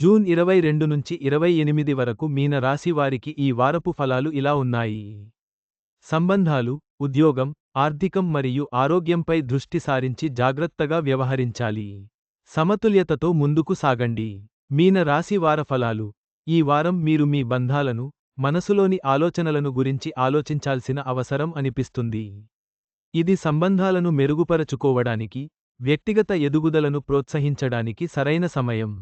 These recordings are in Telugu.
జూన్ ఇరవై రెండు నుంచి ఇరవై ఎనిమిది వరకు మీన రాశి వారికి ఈ వారపు ఫలాలు ఇలా ఉన్నాయి. సంబంధాలు ఉద్యోగం ఆర్థికం మరియు ఆరోగ్యంపై దృష్టి సారించి జాగ్రత్తగా వ్యవహరించాలి. సమతుల్యతతో ముందుకు సాగండి. మీన రాశి వార ఫలాలు. ఈ వారం మీరు మీ బంధాలను మనసులోని ఆలోచనలను గురించి ఆలోచించాల్సిన అవసరం అనిపిస్తుంది. ఇది సంబంధాలను మెరుగుపరచుకోవడానికి వ్యక్తిగత ఎదుగుదలను ప్రోత్సహించడానికి సరైన సమయం.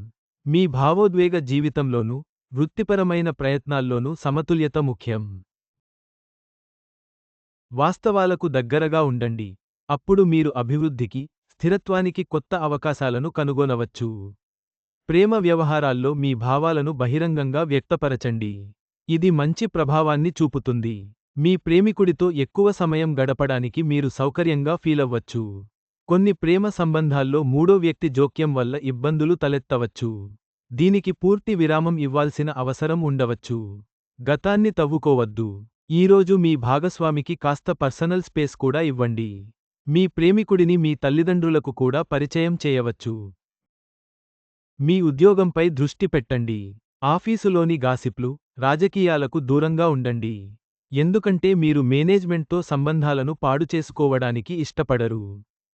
మీ భావోద్వేగ జీవితంలోనూ వృత్తిపరమైన ప్రయత్నాల్లోనూ సమతుల్యత ముఖ్యం. వాస్తవాలకు దగ్గరగా ఉండండి. అప్పుడు మీరు అభివృద్ధికి స్థిరత్వానికి కొత్త అవకాశాలను కనుగొనవచ్చు. ప్రేమ వ్యవహారాల్లో మీ భావాలను బహిరంగంగా వ్యక్తపరచండి. ఇది మంచి ప్రభావాన్ని చూపుతుంది. మీ ప్రేమికుడితో ఎక్కువ సమయం గడపడానికి మీరు సౌకర్యంగా ఫీలవ్వచ్చు. కొన్ని ప్రేమ సంబంధాల్లో మూడో వ్యక్తి జోక్యం వల్ల ఇబ్బందులు తలెత్తవచ్చు. దీనికి పూర్తి విరామం ఇవ్వాల్సిన అవసరం ఉండవచ్చు. గతాన్ని తవ్వుకోవద్దు. ఈరోజు మీ భాగస్వామికి కాస్త పర్సనల్ స్పేస్ కూడా ఇవ్వండి. మీ ప్రేమికుడిని మీ తల్లిదండ్రులకు కూడా పరిచయం చేయవచ్చు. మీ ఉద్యోగంపై దృష్టి పెట్టండి. ఆఫీసులోని గాసిప్లు రాజకీయాలకు దూరంగా ఉండండి. ఎందుకంటే మీరు మేనేజ్మెంట్తో సంబంధాలను పాడు చేసుకోవడానికి ఇష్టపడరు.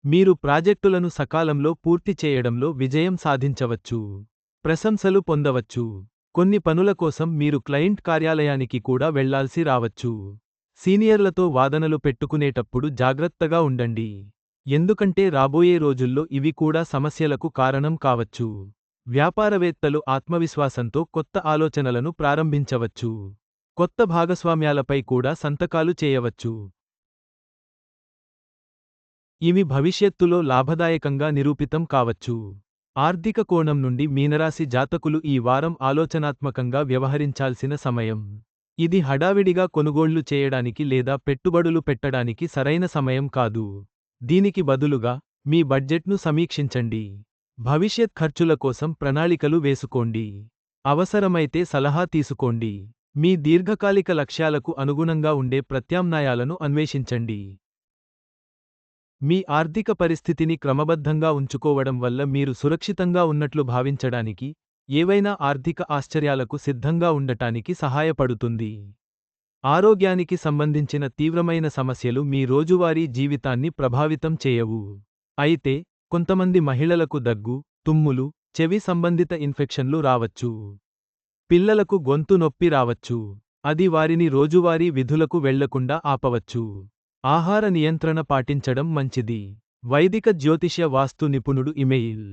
మీరు ప్రాజెక్టులను సకాలంలో పూర్తి చేయడంలో విజయం సాధించవచ్చు. ప్రశంసలు పొందవచ్చు. కొన్ని పనుల కోసం మీరు క్లయింట్ కార్యాలయానికి కూడా వెళ్ళాల్సి రావచ్చు. సీనియర్లతో వాదనలు పెట్టుకునేటప్పుడు జాగ్రత్తగా ఉండండి. ఎందుకంటే రాబోయే రోజుల్లో ఇవి కూడా సమస్యలకు కారణం కావచ్చు. వ్యాపారవేత్తలు ఆత్మవిశ్వాసంతో కొత్త ఆలోచనలను ప్రారంభించవచ్చు. కొత్త భాగస్వామ్యాలపై కూడా సంతకాలు చేయవచ్చు. ఇవి భవిష్యత్తులో లాభదాయకంగా నిరూపితం కావచ్చు. ఆర్థిక కోణం నుండి మీనరాశి జాతకులు ఈ వారం ఆలోచనాత్మకంగా వ్యవహరించాల్సిన సమయం. ఇది హడావిడిగా కొనుగోళ్ళు చేయడానికి లేదా పెట్టుబడులు పెట్టడానికి సరైన సమయం కాదు. దీనికి బదులుగా మీ బడ్జెట్ను సమీక్షించండి. భవిష్యత్ ఖర్చుల కోసం ప్రణాళికలు వేసుకోండి. అవసరమైతే సలహా తీసుకోండి. మీ దీర్ఘకాలిక లక్ష్యాలకు అనుగుణంగా ఉండే ప్రత్యామ్నాయాలను అన్వేషించండి. మీ ఆర్థిక పరిస్థితిని క్రమబద్ధంగా ఉంచుకోవడం వల్ల మీరు సురక్షితంగా ఉన్నట్లు భావించడానికి ఏవైనా ఆర్థిక ఆశ్చర్యాలకు సిద్ధంగా ఉండటానికి సహాయపడుతుంది. ఆరోగ్యానికి సంబంధించిన తీవ్రమైన సమస్యలు మీ రోజువారీ జీవితాన్ని ప్రభావితం చేయవు. అయితే కొంతమంది మహిళలకు దగ్గు తుమ్ములు చెవి సంబంధిత ఇన్ఫెక్షన్లు రావచ్చు. పిల్లలకు గొంతు నొప్పి రావచ్చు. అది వారిని రోజువారీ విధులకు వెళ్ళకుండా ఆపవచ్చు. ఆహార నియంత్రణ పాటించడం మంచిది. వైదిక జ్యోతిష్య వాస్తు నిపుణుడు ఇమెయిల్.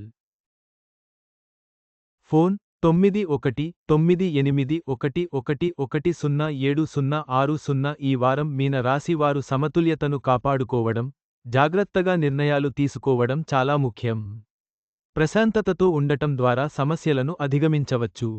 ఫోన్ తొమ్మిది ఒకటి తొమ్మిది ఎనిమిది ఒకటి ఒకటి ఒకటి సున్నా ఏడు సున్నా ఆరు సున్నా ఈ వారం మీన రాశివారు సమతుల్యతను కాపాడుకోవడం జాగ్రత్తగా నిర్ణయాలు తీసుకోవడం చాలా ముఖ్యం. ప్రశాంతతతో ఉండటం ద్వారా సమస్యలను అధిగమించవచ్చు.